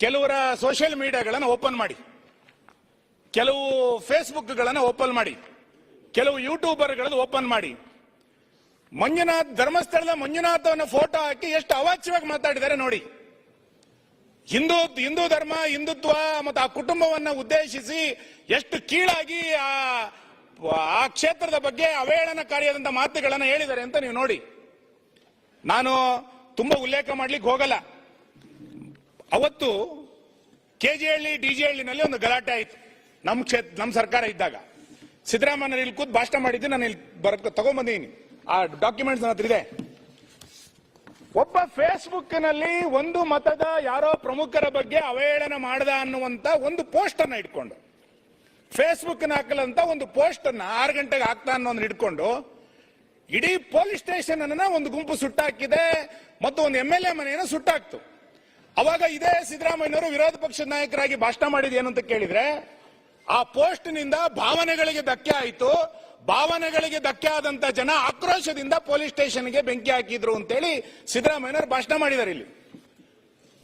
ಕೆಲವರ social ಮೀಡಿಯಾಗಳನ್ನು open ಮಾಡಿ. ಕೆಲವು ಫೇಸ್ಬುಕ್ಗಳನ್ನು ಓಪನ್ ಮಾಡಿ. ಕೆಲವು ಯೂಟ್ಯೂಬರ್ಗಳನ್ನು ಓಪನ್ ಮಾಡಿ. ಮಂಜುನಾಥ್ ಧರ್ಮಸ್ಥಳದ ಮಂಜುನಾಥನ ಫೋಟೋ ಹಾಕಿ ಎಷ್ಟು ಅವಾಚ್ಯವಾಗಿ ಮಾತಾಡಿದ್ದಾರೆ ನೋಡಿ. ಹಿಂದೂ ಹಿಂದೂ ಧರ್ಮ, ಹಿಂದುತ್ವ ಮತ್ತು ಆ ಕುಟುಂಬವನ್ನು ಉದ್ದೇಶಿಸಿ ಎಷ್ಟು ಕೀಳಾಗಿ ಆ ಆ ಕ್ಷೇತ್ರದ ಬಗ್ಗೆ ಅವಹೇಳನಕಾರಿಯಾದಂತಹ ಮಾತುಗಳನ್ನು ಹೇಳಿದ್ದಾರೆ ಅಂತ ನೀವು ನೋಡಿ. ನಾನು ತುಂಬಾ ಉಲ್ಲೇಖ ಮಾಡ್ಲಿಕ್ಕೆ ಹೋಗಲ್ಲ. ಅವತ್ತು ಕೆಜಿಹಳ್ಳಿ, ಡಿಜಿಹಳ್ಳಿನಲ್ಲಿ ಒಂದು ಗಲಾಟೆ ಆಯಿತು. ನಮ್ಮ ಕ್ಷೇತ್ರ ನಮ್ಮ ಸರ್ಕಾರ ಇದ್ದಾಗ. ಸಿದ್ದರಾಮಯ್ಯ ಇಲ್ಲಿ ಕೂತ್ ಭಾಷಣ ಮಾಡಿದ್ದು ನಾನು ಇಲ್ಲಿ ಬರ ತಗೊಂಡ್ಬಂದಿದ್ದೀನಿ ಆ ಡಾಕ್ಯುಮೆಂಟ್ಸ್ ನನ್ನ ಹತ್ರ ಇದೆ. ಒಬ್ಬ ಫೇಸ್ಬುಕ್ನಲ್ಲಿ ಒಂದು ಮತದ ಯಾರೋ ಪ್ರಮುಖರ ಬಗ್ಗೆ ಅವಹೇಳನ ಮಾಡದ ಅನ್ನುವಂತ ಒಂದು ಪೋಸ್ಟ್ ಅನ್ನ ಇಟ್ಕೊಂಡು ಫೇಸ್ಬುಕ್ ಹಾಕಲಂತ ಒಂದು ಪೋಸ್ಟ್ ಅನ್ನ ಆರು ಗಂಟೆಗೆ ಹಾಕ್ತಾ ಅನ್ನೋದನ್ನ ಇಟ್ಕೊಂಡು, ಇಡೀ ಪೊಲೀಸ್ ಸ್ಟೇಷನ್ ಅನ್ನ ಒಂದು ಗುಂಪು ಸುಟ್ಟಾಕಿದೆ, ಮತ್ತು ಒಂದು ಎಂ ಎಲ್ ಎ ಮನೆಯನ್ನು ಸುಟ್ಟಾಕ್ತು. ಅವಾಗ ಇದೇ ಸಿದ್ದರಾಮಯ್ಯನವರು ವಿರೋಧ ಪಕ್ಷದ ನಾಯಕರಾಗಿ ಭಾಷಣ ಮಾಡಿದ ಏನು ಅಂತ ಕೇಳಿದ್ರೆ, ಆ ಪೋಸ್ಟ್ನಿಂದ ಭಾವನೆಗಳಿಗೆ ಧಕ್ಕೆ ಆಯಿತು. ಭಾವನೆಗಳಿಗೆ ಧಕ್ಕೆ ಆದಂತ ಜನ ಆಕ್ರೋಶದಿಂದ ಪೊಲೀಸ್ ಸ್ಟೇಷನ್ಗೆ ಬೆಂಕಿ ಹಾಕಿದ್ರು ಅಂತೇಳಿ ಸಿದ್ದರಾಮಯ್ಯನವರು ಭಾಷಣ ಮಾಡಿದ್ದಾರೆ ಇಲ್ಲಿ.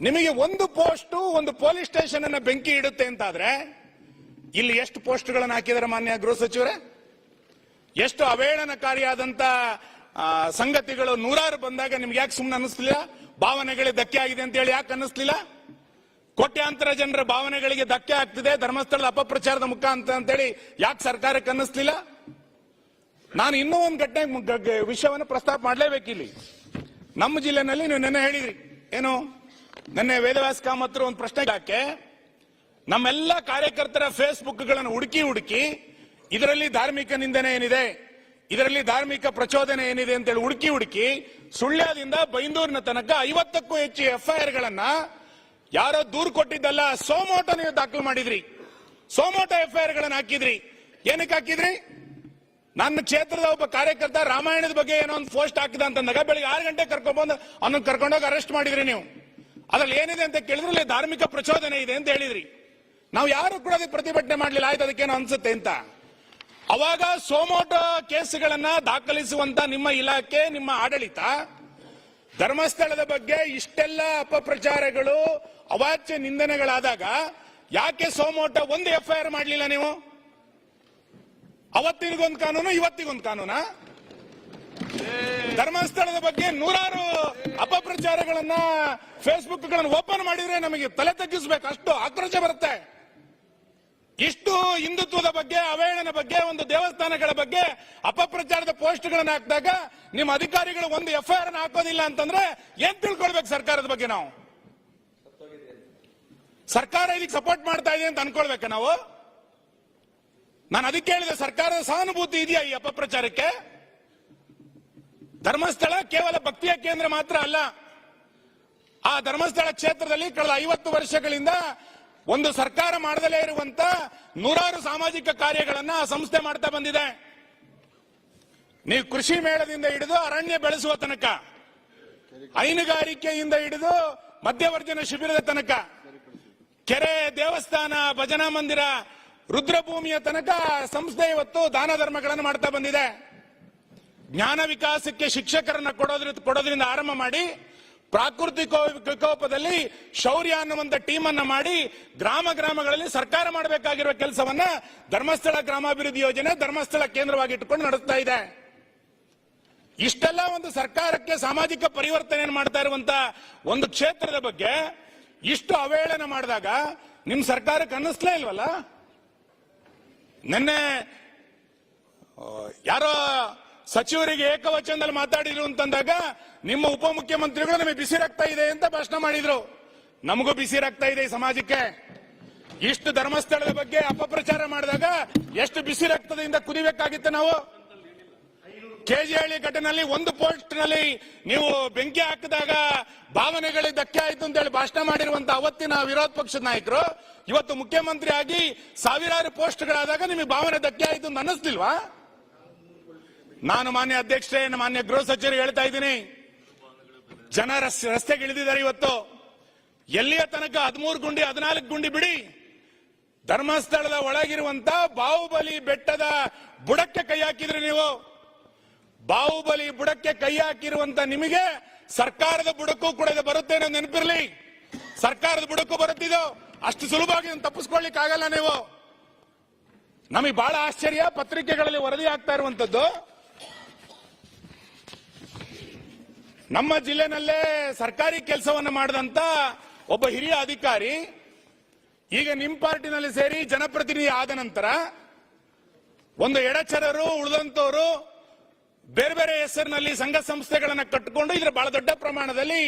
ನಿಮಗೆ ಒಂದು ಪೋಸ್ಟ್ ಒಂದು ಪೊಲೀಸ್ ಸ್ಟೇಷನ್ ಅನ್ನ ಬೆಂಕಿ ಇಡುತ್ತೆ ಅಂತಾದ್ರೆ, ಇಲ್ಲಿ ಎಷ್ಟು ಪೋಸ್ಟ್ಗಳನ್ನು ಹಾಕಿದ್ದಾರೆ ಮಾನ್ಯ ಗೃಹ ಸಚಿವರೇ? ಎಷ್ಟು ಅವೇಳನಕಾರಿಯಾದಂತ ಸಂಗತಿಗಳು ನೂರಾರು ಬಂದಾಗ ನಿಮ್ಗೆ ಯಾಕೆ ಸುಮ್ಮನೆ ಅನ್ನಿಸ್ಲಿಲ್ಲ? ಭಾವನೆಗಳಿಗೆ ಧಕ್ಕೆ ಆಗಿದೆ ಅಂತ ಹೇಳಿ ಯಾಕೆ ಅನ್ನಿಸ್ಲಿಲ್ಲ? ಕೋಟ್ಯಾಂತರ ಜನರ ಭಾವನೆಗಳಿಗೆ ಧಕ್ಕೆ ಆಗ್ತಿದೆ, ಧರ್ಮಸ್ಥಳದ ಅಪಪ್ರಚಾರದ ಮುಖಾಂತರ ಅಂತೇಳಿ ಯಾಕೆ ಸರ್ಕಾರಕ್ಕೆ ಅನ್ನಿಸ್ಲಿಲ್ಲ? ನಾನು ಇನ್ನೂ ಒಂದು ಘಟನೆ ವಿಷಯವನ್ನು ಪ್ರಸ್ತಾಪ ಮಾಡಲೇಬೇಕಿಲ್ಲಿ ನಮ್ಮ ಜಿಲ್ಲೆನಲ್ಲಿ ನೀವು ನೆನ್ನೆ ಹೇಳಿದ್ರಿ. ಏನು? ನೆನ್ನೆ ವೇದವ್ಯಾಸ ಕಾಮತ್ರ ಒಂದು ಪ್ರಶ್ನೆ ಯಾಕೆ ನಮ್ಮೆಲ್ಲ ಕಾರ್ಯಕರ್ತರ ಫೇಸ್ಬುಕ್ಗಳನ್ನು ಹುಡುಕಿ ಹುಡುಕಿ, ಇದರಲ್ಲಿ ಧಾರ್ಮಿಕ ನಿಂದನೆ ಏನಿದೆ? ಇದರಲ್ಲಿ ಧಾರ್ಮಿಕ ಪ್ರಚೋದನೆ ಏನಿದೆ ಅಂತೇಳಿ ಹುಡುಕಿ ಹುಡುಕಿ ಸುಳ್ಯದಿಂದ ಬೈಂದೂರಿನ ತನಕ ಐವತ್ತಕ್ಕೂ ಹೆಚ್ಚು ಎಫ್ಐಆರ್ ಗಳನ್ನ ಯಾರೋ ದೂರು ಕೊಟ್ಟಿದ್ದಲ್ಲ ಸೋಮೋಟ ನೀವು ದಾಖಲು ಮಾಡಿದ್ರಿ. ಸೋಮೋಟ ಎಫ್ಐಆರ್ ಗಳನ್ನ ಹಾಕಿದ್ರಿ. ಏನಕ್ಕೆ ಹಾಕಿದ್ರಿ? ನನ್ನ ಕ್ಷೇತ್ರದ ಒಬ್ಬ ಕಾರ್ಯಕರ್ತ ರಾಮಾಯಣದ ಬಗ್ಗೆ ಏನೋ ಒಂದು ಪೋಸ್ಟ್ ಹಾಕಿದ ಅಂತಂದಾಗ ಬೆಳಿಗ್ಗೆ ಆರು ಗಂಟೆ ಕರ್ಕೊಂಡ್ಬಂದು ಅವನ್ನ ಕರ್ಕೊಂಡೋಗಿ ಅರೆಸ್ಟ್ ಮಾಡಿದ್ರಿ ನೀವು. ಅದ್ರಲ್ಲಿ ಏನಿದೆ ಅಂತ ಕೇಳಿದ್ರೆ ಧಾರ್ಮಿಕ ಪ್ರಚೋದನೆ ಇದೆ ಅಂತ ಹೇಳಿದ್ರಿ. ನಾವು ಯಾರು ಕೂಡ ಅದಕ್ಕೆ ಪ್ರತಿಭಟನೆ ಮಾಡಲಿಲ್ಲ, ಆಯ್ತು ಅದಕ್ಕೇನೋ ಅನ್ಸುತ್ತೆ ಅಂತ. ಅವಾಗ ಸೋಮೋಟ ಕೇಸ್ಗಳನ್ನ ದಾಖಲಿಸುವಂತ ನಿಮ್ಮ ಇಲಾಖೆ, ನಿಮ್ಮ ಆಡಳಿತ, ಧರ್ಮಸ್ಥಳದ ಬಗ್ಗೆ ಇಷ್ಟೆಲ್ಲ ಅಪಪ್ರಚಾರಗಳು, ಅವಾಚ್ಯ ನಿಂದನೆಗಳಾದಾಗ ಯಾಕೆ ಸೋಮೋಟ ಒಂದು ಎಫ್ಐಆರ್ ಮಾಡಲಿಲ್ಲ ನೀವು? ಅವತ್ತಿಗೊಂದು ಕಾನೂನು, ಇವತ್ತಿಗೊಂದು ಕಾನೂನ? ಧರ್ಮಸ್ಥಳದ ಬಗ್ಗೆ ನೂರಾರು ಅಪಪ್ರಚಾರಗಳನ್ನ ಫೇಸ್ಬುಕ್ಗಳನ್ನು ಓಪನ್ ಮಾಡಿದ್ರೆ ನಮಗೆ ತಲೆ ತಗ್ಗಿಸ್ಬೇಕು. ಅಷ್ಟು ಆಕ್ರೋಶ ಬರುತ್ತೆ. ಇಷ್ಟು ಹಿಂದುತ್ವದ ಬಗ್ಗೆ ಅವಹೇಳನ ಬಗ್ಗೆ, ಒಂದು ದೇವಸ್ಥಾನಗಳ ಬಗ್ಗೆ ಅಪಪ್ರಚಾರದ ಪೋಸ್ಟ್ಗಳನ್ನು ಹಾಕಿದಾಗ ನಿಮ್ಮ ಅಧಿಕಾರಿಗಳು ಒಂದು ಎಫ್ಐಆರ್ ಹಾಕೋದಿಲ್ಲ ಅಂತಂದ್ರೆ ಏನ್ ತಿಳ್ಕೊಳ್ಬೇಕು ಸರ್ಕಾರದ ಬಗ್ಗೆ ನಾವು? ಸರ್ಕಾರ ಇದಕ್ಕೆ ಸಪೋರ್ಟ್ ಮಾಡ್ತಾ ಇದೆ ಅಂತ ಅನ್ಕೊಳ್ಬೇಕ ನಾವು? ನಾನು ಅದಕ್ಕೆ ಹೇಳಿದೆ, ಸರ್ಕಾರದ ಸಹಾನುಭೂತಿ ಇದೆಯಾ ಈ ಅಪಪ್ರಚಾರಕ್ಕೆ? ಧರ್ಮಸ್ಥಳ ಕೇವಲ ಭಕ್ತಿಯ ಕೇಂದ್ರ ಮಾತ್ರ ಅಲ್ಲ. ಆ ಧರ್ಮಸ್ಥಳ ಕ್ಷೇತ್ರದಲ್ಲಿ ಕಳೆದ ಐವತ್ತು ವರ್ಷಗಳಿಂದ ಒಂದು ಸರ್ಕಾರ ಮಾಡದಲೇ ಇರುವಂತ ನೂರಾರು ಸಾಮಾಜಿಕ ಕಾರ್ಯಗಳನ್ನ ಆ ಸಂಸ್ಥೆ ಮಾಡ್ತಾ ಬಂದಿದೆ. ನೀವು ಕೃಷಿ ಮೇಳದಿಂದ ಹಿಡಿದು ಅರಣ್ಯ ಬೆಳೆಸುವ ತನಕ, ಹೈನುಗಾರಿಕೆಯಿಂದ ಹಿಡಿದು ಮಧ್ಯವರ್ಜನ ಶಿಬಿರದ ತನಕ, ಕೆರೆ, ದೇವಸ್ಥಾನ, ಭಜನಾ ಮಂದಿರ, ರುದ್ರಭೂಮಿಯ ತನಕ ಸಂಸ್ಥೆ ಇವತ್ತು ದಾನ ಧರ್ಮಗಳನ್ನು ಮಾಡ್ತಾ ಬಂದಿದೆ. ಜ್ಞಾನ ವಿಕಾಸಕ್ಕೆ ಶಿಕ್ಷಕರನ್ನ ಕೊಡೋದ್ರ ಕೊಡೋದ್ರಿಂದ ಆರಂಭ ಮಾಡಿ ಪ್ರಾಕೃತಿಕ ವಿಕೋಪದಲ್ಲಿ ಶೌರ್ಯ ಅನ್ನುವಂಥ ಟೀಮ್ ಅನ್ನ ಮಾಡಿ ಗ್ರಾಮ ಗ್ರಾಮಗಳಲ್ಲಿ ಸರ್ಕಾರ ಮಾಡಬೇಕಾಗಿರುವ ಕೆಲಸವನ್ನ ಧರ್ಮಸ್ಥಳ ಗ್ರಾಮಾಭಿವೃದ್ಧಿ ಯೋಜನೆ ಧರ್ಮಸ್ಥಳ ಕೇಂದ್ರವಾಗಿ ಇಟ್ಟುಕೊಂಡು ನಡೆಸ್ತಾ ಇದೆ. ಇಷ್ಟೆಲ್ಲ ಒಂದು ಸರ್ಕಾರಕ್ಕೆ ಸಾಮಾಜಿಕ ಪರಿವರ್ತನೆ ಮಾಡ್ತಾ ಇರುವಂತ ಒಂದು ಕ್ಷೇತ್ರದ ಬಗ್ಗೆ ಇಷ್ಟು ಅವಹೇಳನ ಮಾಡಿದಾಗ ನಿಮ್ ಸರ್ಕಾರಕ್ಕೆ ಅನ್ನಿಸ್ಲೇ ಇಲ್ವಲ್ಲ? ನಿನ್ನೆ ಯಾರೋ ಸಚಿವರಿಗೆ ಏಕವಚನದಲ್ಲಿ ಮಾತಾಡಿದ್ರು ಅಂತಂದಾಗ ನಿಮ್ಮ ಉಪಮುಖ್ಯಮಂತ್ರಿಗಳು ನಮಗೆ ಬಿಸಿ ರಕ್ತ ಇದೆ ಅಂತ ಭಾಷಣ ಮಾಡಿದ್ರು. ನಮಗೂ ಬಿಸಿ ರಕ್ತ ಇದೆ ಈ ಸಮಾಜಕ್ಕೆ. ಇಷ್ಟು ಧರ್ಮಸ್ಥಳದ ಬಗ್ಗೆ ಅಪಪ್ರಚಾರ ಮಾಡಿದಾಗ ಎಷ್ಟು ಬಿಸಿ ರಕ್ತದಿಂದ ಕುದಿಬೇಕಾಗಿತ್ತು ನಾವು? ಕೆಜಿಹಳ್ಳಿ ಘಟನೆಯಲ್ಲಿ ಒಂದು ಪೋಸ್ಟ್ನಲ್ಲಿ ನೀವು ಬೆಂಕಿ ಹಾಕಿದಾಗ ಭಾವನೆಗಳಿಗೆ ಧಕ್ಕೆ ಆಯ್ತು ಅಂತ ಹೇಳಿ ಭಾಷಣ ಮಾಡಿರುವಂತ ಅವತ್ತಿನ ವಿರೋಧ ಪಕ್ಷದ ನಾಯಕರು, ಇವತ್ತು ಮುಖ್ಯಮಂತ್ರಿ ಆಗಿ ಸಾವಿರಾರು ಪೋಸ್ಟ್ಗಳಾದಾಗ ನಿಮಗೆ ಭಾವನೆ ಧಕ್ಕೆ ಆಯ್ತು ಅಂತ ಅನ್ನಿಸ್ಲಿಲ್ವಾ? ನಾನು ಮಾನ್ಯ ಅಧ್ಯಕ್ಷರೇ ಮಾನ್ಯ ಗೃಹ ಸಚಿವರು ಹೇಳ್ತಾ ಇದ್ದೀನಿ. ಜನ ರಸ್ತೆ ರಸ್ತೆಗೆ ಇಳಿದಿದ್ದಾರೆ ಇವತ್ತು. ಎಲ್ಲಿಯ ತನಕ ಹದಿಮೂರು ಗುಂಡಿ, ಹದಿನಾಲ್ಕು ಗುಂಡಿ ಬಿಡಿ. ಧರ್ಮಸ್ಥಳದ ಒಳಗಿರುವಂತ ಬಾಹುಬಲಿ ಬೆಟ್ಟದ ಬುಡಕ್ಕೆ ಕೈ ಹಾಕಿದ್ರಿ ನೀವು. ಬಾಹುಬಲಿ ಬುಡಕ್ಕೆ ಕೈ ಹಾಕಿರುವಂತ ನಿಮಗೆ ಸರ್ಕಾರದ ಬುಡಕ್ಕೂ ಕೂಡ ಬರುತ್ತೆ ನೆನಪಿರ್ಲಿ. ಸರ್ಕಾರದ ಬುಡಕ್ಕೂ ಬರುತ್ತಿದ್ದು ಅಷ್ಟು ಸುಲಭವಾಗಿ ತಪ್ಪಿಸ್ಕೊಳ್ಳಿಕ್ ಆಗಲ್ಲ ನೀವು. ನಮಗೆ ಬಹಳ ಆಶ್ಚರ್ಯ, ಪತ್ರಿಕೆಗಳಲ್ಲಿ ವರದಿ ಆಗ್ತಾ ಇರುವಂತದ್ದು. ನಮ್ಮ ಜಿಲ್ಲೆನಲ್ಲೇ ಸರ್ಕಾರಿ ಕೆಲಸವನ್ನ ಮಾಡಿದಂತ ಒಬ್ಬ ಹಿರಿಯ ಅಧಿಕಾರಿ, ಈಗ ನಿಮ್ ಪಾರ್ಟಿನಲ್ಲಿ ಸೇರಿ ಜನಪ್ರತಿನಿಧಿ ಆದ ನಂತರ ಒಂದು ಎಡಚರರು ಉಳಿದಂತವರು ಬೇರೆ ಬೇರೆ ಹೆಸರಿನಲ್ಲಿ ಸಂಘ ಸಂಸ್ಥೆಗಳನ್ನ ಕಟ್ಟಿಕೊಂಡು ಇದರ ಬಹಳ ದೊಡ್ಡ ಪ್ರಮಾಣದಲ್ಲಿ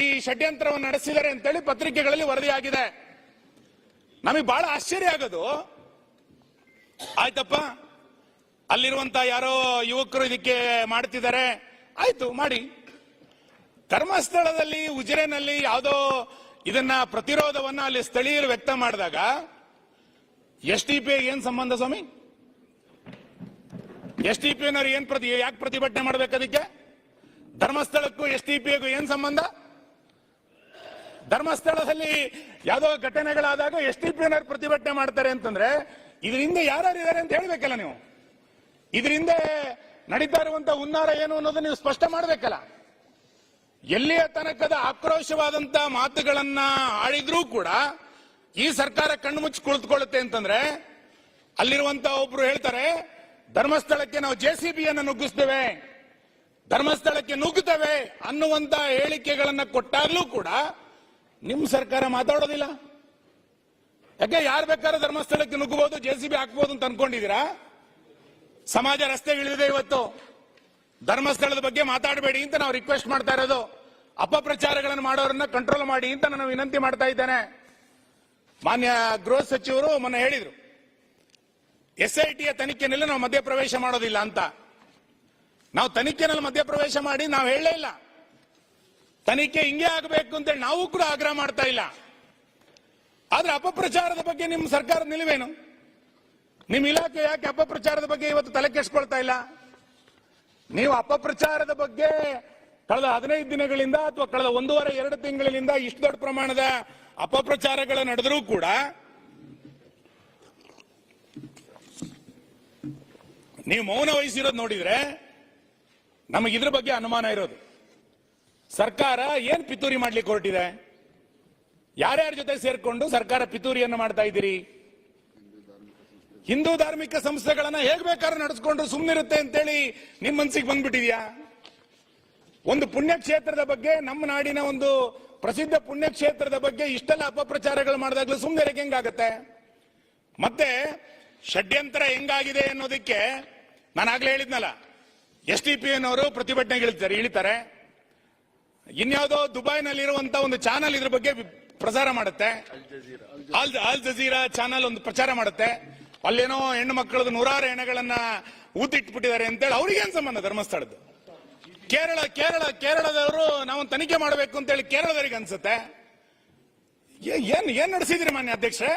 ಈ ಷಡ್ಯಂತ್ರವನ್ನು ನಡೆಸಿದ್ದಾರೆ ಅಂತೇಳಿ ಪತ್ರಿಕೆಗಳಲ್ಲಿ ವರದಿಯಾಗಿದೆ. ನಮಗೆ ಬಹಳ ಆಶ್ಚರ್ಯ ಆಗೋದು. ಆಯ್ತಪ್ಪ, ಅಲ್ಲಿರುವಂತ ಯಾರೋ ಯುವಕರು ಇದಕ್ಕೆ ಮಾಡ್ತಿದ್ದಾರೆ. ಆಯ್ತು, ಮಾಡಿ. ಧರ್ಮಸ್ಥಳದಲ್ಲಿ, ಉಜಿರೆನಲ್ಲಿ ಯಾವುದೋ ಇದನ್ನ ಪ್ರತಿರೋಧವನ್ನ ಅಲ್ಲಿ ಸ್ಥಳೀಯರು ವ್ಯಕ್ತ ಮಾಡಿದಾಗ, ಎಸ್ ಟಿ ಪಿ ಏನ್ ಸಂಬಂಧ ಸ್ವಾಮಿ? ಎಸ್ ಟಿ ಪಿನವ್ರು ಏನ್ ಪ್ರತಿ, ಯಾಕೆ ಪ್ರತಿಭಟನೆ ಮಾಡ್ಬೇಕು ಅದಕ್ಕೆ? ಧರ್ಮಸ್ಥಳಕ್ಕೂ ಎಸ್ ಟಿ ಪಿಗೂ ಏನ್ ಸಂಬಂಧ? ಧರ್ಮಸ್ಥಳದಲ್ಲಿ ಯಾವುದೋ ಘಟನೆಗಳಾದಾಗ ಎಸ್ ಟಿ ಪಿ ಪ್ರತಿಭಟನೆ ಮಾಡ್ತಾರೆ ಅಂತಂದ್ರೆ ಇದರಿಂದ ಯಾರ್ಯಾರು ಇದ್ದಾರೆ ಅಂತ ಹೇಳ್ಬೇಕಲ್ಲ ನೀವು? ಇದರಿಂದ ನಡೀತಾ ಇರುವಂತ ಹುನ್ನಾರ ಏನು ಅನ್ನೋದನ್ನ ನೀವು ಸ್ಪಷ್ಟ ಮಾಡ್ಬೇಕಲ್ಲ? ಎಲ್ಲಿಯ ತನಕದ ಆಕ್ರೋಶವಾದಂತ ಮಾತುಗಳನ್ನ ಆಡಿದ್ರೂ ಕೂಡ ಈ ಸರ್ಕಾರ ಕಣ್ಣು ಮುಚ್ಚಿ ಕುಳಿತುಕೊಳ್ಳುತ್ತೆ ಅಂತಂದ್ರೆ ಅಲ್ಲಿರುವಂತ ಒಬ್ರು ಹೇಳ್ತಾರೆ, ಧರ್ಮಸ್ಥಳಕ್ಕೆ ನಾವು ಜೆ ಸಿ ಬಿಯನ್ನು ನುಗ್ಗಿಸ್ತೇವೆ ಧರ್ಮಸ್ಥಳಕ್ಕೆ ನುಗ್ಗುತ್ತೇವೆ ಅನ್ನುವಂತ ಹೇಳಿಕೆಗಳನ್ನ ಕೊಟ್ಟಾಗ್ಲೂ ಕೂಡ ನಿಮ್ ಸರ್ಕಾರ ಮಾತಾಡೋದಿಲ್ಲ. ಯಾಕೆ, ಯಾರು ಬೇಕಾದ್ರೂ ಧರ್ಮಸ್ಥಳಕ್ಕೆ ನುಗ್ಗಬಹುದು ಜೆ ಸಿ ಬಿ ಹಾಕ್ಬೋದು ಅಂತ ಅನ್ಕೊಂಡಿದೀರಾ ಸಮಾಜ ರಸ್ತೆಗಿಳಿದಿದೆ ಇವತ್ತು. ಧರ್ಮಸ್ಥಳದ ಬಗ್ಗೆ ಮಾತಾಡಬೇಡಿ ಅಂತ ನಾವು ರಿಕ್ವೆಸ್ಟ್ ಮಾಡ್ತಾ ಇರೋದು. ಅಪಪ್ರಚಾರಗಳನ್ನು ಮಾಡೋರನ್ನ ಕಂಟ್ರೋಲ್ ಮಾಡಿ ಅಂತ ನಾನು ವಿನಂತಿ ಮಾಡ್ತಾ ಇದ್ದೇನೆ. ಮಾನ್ಯ ಗೃಹ ಸಚಿವರು ಮೊನ್ನೆ ಹೇಳಿದರು. ಎಸ್ ಐ ಟಿಯ ತನಿಖೆನಲ್ಲಿ ನಾವು ಮಧ್ಯಪ್ರವೇಶ ಮಾಡೋದಿಲ್ಲ ಅಂತ. ನಾವು ತನಿಖೆನಲ್ಲಿ ಮಧ್ಯಪ್ರವೇಶ ಮಾಡಿ ನಾವು ಹೇಳಲೇ ಇಲ್ಲ. ತನಿಖೆ ಹಿಂಗೆ ಆಗಬೇಕು ಅಂತೇಳಿ ನಾವು ಕೂಡ ಆಗ್ರಹ ಮಾಡ್ತಾ ಇಲ್ಲ. ಆದ್ರೆ ಅಪಪ್ರಚಾರದ ಬಗ್ಗೆ ನಿಮ್ಮ ಸರ್ಕಾರದ ನಿಲುವೇನು? ನಿಮ್ಮ ಇಲಾಖೆ ಯಾಕೆ ಅಪಪ್ರಚಾರದ ಬಗ್ಗೆ ಇವತ್ತು ತಲೆ ಕೆಡಿಸ್ಕೊಳ್ತಾ ಇಲ್ಲ? ನೀವು ಅಪಪ್ರಚಾರದ ಬಗ್ಗೆ ಕಳೆದ ಹದಿನೈದು ದಿನಗಳಿಂದ ಅಥವಾ ಕಳೆದ ಒಂದೂವರೆ, ಎರಡು ತಿಂಗಳಿನಿಂದ ಇಷ್ಟು ದೊಡ್ಡ ಪ್ರಮಾಣದ ಅಪಪ್ರಚಾರಗಳು ನಡೆದರೂ ಕೂಡ ನೀವು ಮೌನ ವಹಿಸಿರೋದು ನೋಡಿದ್ರೆ ನಮಗೆ ಇದ್ರ ಬಗ್ಗೆ ಅನುಮಾನ ಇರೋದು. ಸರ್ಕಾರ ಏನ್ ಪಿತೂರಿ ಮಾಡ್ಲಿಕ್ಕೆ ಹೊರಟಿದೆ? ಯಾರ್ಯಾರ ಜೊತೆ ಸೇರ್ಕೊಂಡು ಸರ್ಕಾರ ಪಿತೂರಿಯನ್ನು ಮಾಡ್ತಾ ಇದ್ದೀರಿ? ಹಿಂದೂ ಧಾರ್ಮಿಕ ಸಂಸ್ಥೆಗಳನ್ನ ಹೇಗ್ ಬೇಕಾದ್ರೆ ನಡೆಸ್ಕೊಂಡ್ರು ಸುಮ್ಮನಿರುತ್ತೆ ಅಂತೇಳಿ ನಿಮ್ ಮನ್ಸಿಗೆ ಬಂದ್ಬಿಟ್ಟಿದ್ಯಾ? ಒಂದು ಪುಣ್ಯಕ್ಷೇತ್ರದ ಬಗ್ಗೆ ನಮ್ಮ ನಾಡಿನ ಒಂದು ಪ್ರಸಿದ್ಧ ಪುಣ್ಯಕ್ಷೇತ್ರದ ಬಗ್ಗೆ ಇಷ್ಟೆಲ್ಲ ಅಪಪ್ರಚಾರಗಳು ಮಾಡಿದಾಗ್ಲೂ ಸುಮ್ಮನೆ ಹೆಂಗಾಗತ್ತೆ? ಮತ್ತೆ ಷಡ್ಯಂತರ ಹೆಂಗಾಗಿದೆ ಅನ್ನೋದಕ್ಕೆ ನಾನು ಆಗ್ಲೇ ಹೇಳಿದ್ನಲ್ಲ, ಎಸ್ ಟಿ ಪಿ ಅವರು ಪ್ರತಿಭಟನೆಗೆ ಇಳಿತಾರೆ ಇಳಿತಾರೆ. ಇನ್ಯಾವುದೋ ದುಬೈನಲ್ಲಿರುವಂತ ಒಂದು ಚಾನಲ್ ಇದ್ರ ಬಗ್ಗೆ ಪ್ರಸಾರ ಮಾಡುತ್ತೆ. ಆಲ್ ಆಲ್ ಜಜೀರಾ ಚಾನಲ್ ಒಂದು ಪ್ರಚಾರ ಮಾಡುತ್ತೆ. ಅಲ್ಲೇನೋ ಹೆಣ್ಣು ಮಕ್ಕಳದ್ದು ನೂರಾರು ಹೆಣಗಳನ್ನ ಊತಿಟ್ಬಿಟ್ಟಿದ್ದಾರೆ ಅಂತೇಳಿ ಅವ್ರಿಗೆ ಏನ್ ಸಂಬಂಧ ಧರ್ಮಸ್ಥಳದ್ದು? ಕೇರಳ ಕೇರಳ, ಕೇರಳದವರು ನಾವು ತನಿಖೆ ಮಾಡಬೇಕು ಅಂತೇಳಿ ಕೇರಳದವರಿಗೆ ಅನ್ಸುತ್ತೆ. ಏನ್ ಏನ್ ನಡೆಸಿದ್ರಿ ಮಾನ್ಯ ಅಧ್ಯಕ್ಷರೇ?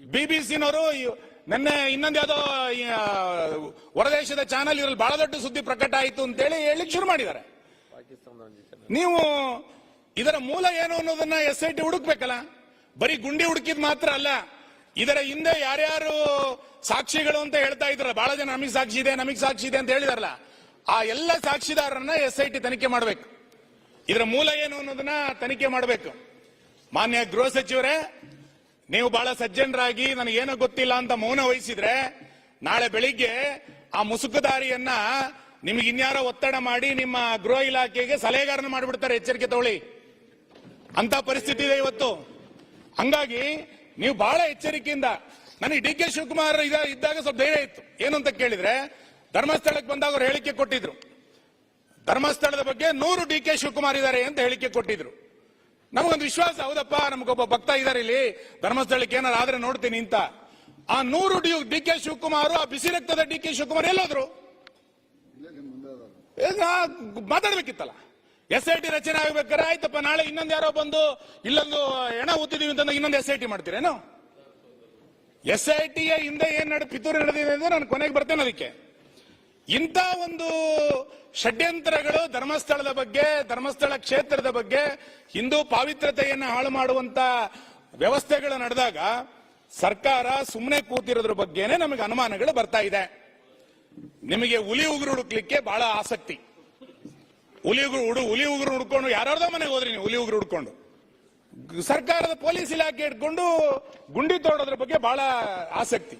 ಬಿಬಿಸಿನವರು ನಿನ್ನೆ ಇನ್ನೊಂದು ಯಾವುದೋ ಹೊರದೇಶದ ಚಾನಲ್ ಇದ್ರಲ್ಲಿ ಬಹಳ ದೊಡ್ಡ ಸುದ್ದಿ ಪ್ರಕಟ ಆಯಿತು ಅಂತೇಳಿ ಹೇಳಿಕ್ ಶುರು ಮಾಡಿದ್ದಾರೆ. ನೀವು ಇದರ ಮೂಲ ಏನು ಅನ್ನೋದನ್ನ ಎಸ್ ಐ ಟಿ ಹುಡುಕ್ಬೇಕಲ್ಲ? ಬರೀ ಗುಂಡಿ ಹುಡುಕಿದ್ ಮಾತ್ರ ಅಲ್ಲ, ಇದರ ಹಿಂದೆ ಯಾರ್ಯಾರು ಸಾಕ್ಷಿಗಳು ಅಂತ ಹೇಳ್ತಾ ಇದ್ರ ಬಹಳ ಜನ ನಮಗೆ ಸಾಕ್ಷಿ ಇದೆ, ನಮಗೆ ಸಾಕ್ಷಿ ಇದೆ ಅಂತ ಹೇಳಿದಾರಲ್ಲ, ಆ ಎಲ್ಲ ಸಾಕ್ಷಿದಾರರನ್ನ ಎಸ್ ಐ ಟಿ ತನಿಖೆ ಮಾಡಬೇಕು. ಇದರ ಮೂಲ ಏನು ಅನ್ನೋದನ್ನ ತನಿಖೆ ಮಾಡಬೇಕು. ಮಾನ್ಯ ಗೃಹ ಸಚಿವರೇ, ನೀವು ಬಹಳ ಸಜ್ಜನರಾಗಿ ನನಗೇನೋ ಗೊತ್ತಿಲ್ಲ ಅಂತ ಮೌನ ವಹಿಸಿದ್ರೆ, ನಾಳೆ ಬೆಳಿಗ್ಗೆ ಆ ಮುಸುಕುದಾರಿಯನ್ನ ನಿಮಗೆ ಇನ್ಯಾರೋ ಒತ್ತಡ ಮಾಡಿ ನಿಮ್ಮ ಗೃಹ ಇಲಾಖೆಗೆ ಸಲಹೆಗಾರನ ಮಾಡಿಬಿಡ್ತಾರೆ, ಎಚ್ಚರಿಕೆ ತಗೊಳ್ಳಿ. ಅಂತ ಪರಿಸ್ಥಿತಿ ಇದೆ ಇವತ್ತು. ಹಂಗಾಗಿ ನೀವು ಬಹಳ ಎಚ್ಚರಿಕೆಯಿಂದ ನನಗೆ ಡಿ ಕೆ ಶಿವಕುಮಾರ್ ಇದ ಇದ್ದಾಗ ಸ್ವಲ್ಪ ಧೈರ್ಯ ಇತ್ತು. ಏನು ಅಂತ ಕೇಳಿದ್ರೆ, ಧರ್ಮಸ್ಥಳಕ್ಕೆ ಬಂದಾಗ ಅವ್ರು ಹೇಳಿಕೆ ಕೊಟ್ಟಿದ್ರು. ಧರ್ಮಸ್ಥಳದ ಬಗ್ಗೆ ನೂರು ಡಿ ಕೆ ಶಿವಕುಮಾರ್ ಇದ್ದಾರೆ ಅಂತ ಹೇಳಿಕೆ ಕೊಟ್ಟಿದ್ರು. ನಮಗೊಂದು ವಿಶ್ವಾಸ, ಹೌದಪ್ಪ, ನಮಗೊಬ್ಬ ಭಕ್ತ ಇದ್ದಾರೆ ಇಲ್ಲಿ, ಧರ್ಮಸ್ಥಳಕ್ಕೆ ಏನಾರು ಆದ್ರೆ ನೋಡ್ತೀನಿ ಅಂತ. ಆ ನೂರು ಡಿ ಡಿ ಕೆ ಶಿವಕುಮಾರ್ ಆ ಬಿಸಿ ರಕ್ತದ ಡಿ ಕೆ ಶಿವಕುಮಾರ್ ಎಲ್ಲೋದ್ರು. ಮಾತಾಡ್ಬೇಕಿತ್ತಲ್ಲ. ಎಸ್ ಐ ಟಿ ರಚನೆ ಆಗ್ಬೇಕಾರೆ ಆಯ್ತಪ್ಪ, ನಾಳೆ ಇನ್ನೊಂದು ಯಾರೋ ಬಂದು ಇಲ್ಲೊಂದು ಹೆಣ ಊತಿದೀವಿ ಅಂತ ಇನ್ನೊಂದು ಎಸ್ ಐ ಟಿ ಮಾಡ್ತೀರೇನು? ಎಸ್ ಐ ಟಿಯ ಹಿಂದೆ ಏನ್ ನಡೆ, ಪಿತೂರಿ ನಡೆದಿದೆ ಅಂದ್ರೆ ನಾನು ಕೊನೆಗೆ ಬರ್ತೇನೆ ಅದಕ್ಕೆ. ಇಂಥ ಒಂದು ಷಡ್ಯಂತ್ರಗಳು ಧರ್ಮಸ್ಥಳದ ಬಗ್ಗೆ, ಧರ್ಮಸ್ಥಳ ಕ್ಷೇತ್ರದ ಬಗ್ಗೆ, ಹಿಂದೂ ಪಾವಿತ್ರತೆಯನ್ನು ಹಾಳು ಮಾಡುವಂತ ವ್ಯವಸ್ಥೆಗಳು ನಡೆದಾಗ ಸರ್ಕಾರ ಸುಮ್ಮನೆ ಕೂತಿರೋದ್ರ ಬಗ್ಗೆನೆ ನಮಗೆ ಅನುಮಾನಗಳು ಬರ್ತಾ ಇದೆ. ನಿಮಗೆ ಹುಲಿ ಉಗುರು ಹುಡುಕ್ಲಿಕ್ಕೆ ಬಹಳ ಆಸಕ್ತಿ. ಹುಲಿ ಹುಡು ಹುಲಿ ಉಗುರು ಹುಡ್ಕೊಂಡು ಯಾರ್ಯಾರ್ದ ಮನೆಗೆ ಹೋದ್ರಿ ನೀವು ಹುಲಿ ಉಗುರು ಹುಡ್ಕೊಂಡು. ಸರ್ಕಾರದ ಪೊಲೀಸ್ ಇಲಾಖೆ ಇಟ್ಕೊಂಡು ಗುಂಡಿ ತೋಡೋದ್ರ ಬಗ್ಗೆ ಬಹಳ ಆಸಕ್ತಿ.